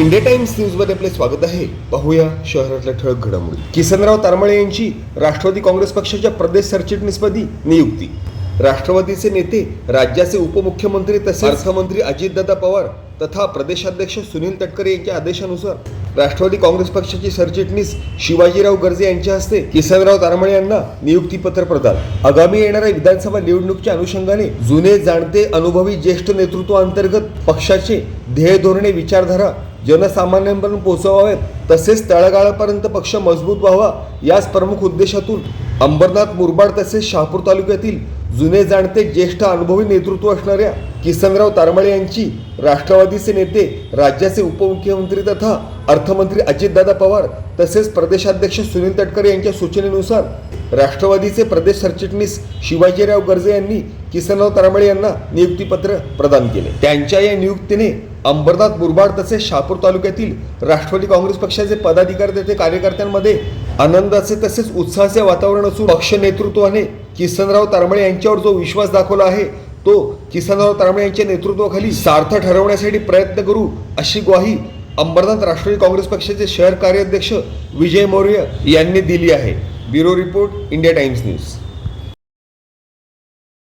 India times न्यूजमध्ये आपले स्वागत आहे. पाहूया शहरातल्या ठळक घडामोडी. किसनराव तारमळे यांची राष्ट्रवादी काँग्रेस पक्षाच्या प्रदेश सरचिटणीसपदी नियुक्ती. राष्ट्रवादीचे नेते राज्याचे उपमुख्यमंत्री तसेच अर्थमंत्री अजितदादा पवार तथा प्रदेशाध्यक्ष सुनील तटकरे यांच्या आदेशानुसार राष्ट्रवादी काँग्रेस पक्षाचे सरचिटणीस शिवाजीराव गर्जे यांच्या हस्ते किसनराव तारमळे यांना नियुक्तीपत्र प्रदान. आगामी येणाऱ्या विधानसभा निवडणुकीच्या अनुषंगाने जुने जाणते अनुभवी ज्येष्ठ नेतृत्वाअंतर्गत पक्षाचे ध्येय धोरणे विचारधारा जनसामान्यांपर्यंत पोहोचवावेत तसेच तळागाळापर्यंत पक्ष मजबूत व्हावा याच प्रमुख उद्देशातून अंबरनाथ मुरबाड तसेच शहापूर तालुक्यातील जुने जाणते ज्येष्ठ अनुभवी नेतृत्व असणाऱ्या किसनराव तारमळे यांची राष्ट्रवादीचे नेते राज्याचे उपमुख्यमंत्री तथा अर्थमंत्री अजितदादा पवार तसेच प्रदेशाध्यक्ष सुनील तटकरे यांच्या सूचनेनुसार राष्ट्रवादीचे प्रदेश सरचिटणीस शिवाजीराव गर्जे यांनी किसनराव तारमळे यांना नियुक्तीपत्र प्रदान केले. त्यांच्या या नियुक्तीने अंबरनाथ मुरबाड तसेच शहापूर तालुक्यातील राष्ट्रवादी काँग्रेस पक्षाचे पदाधिकारी तेथे कार्यकर्त्यांमध्ये आनंदाचे तसेच उत्साहाचे वातावरण असून पक्ष नेतृत्वाने किसनराव तारमळे यांच्यावर जो विश्वास दाखवला आहे तो किसनराव तारमळे यांच्या नेतृत्वाखाली सार्थ ठरवण्यासाठी प्रयत्न करू अशी ग्वाही अंबरनाथ राष्ट्रवादी काँग्रेस पक्षाचे शहर कार्याध्यक्ष विजय मौर्य यांनी दिली आहे. Bureau report India Times news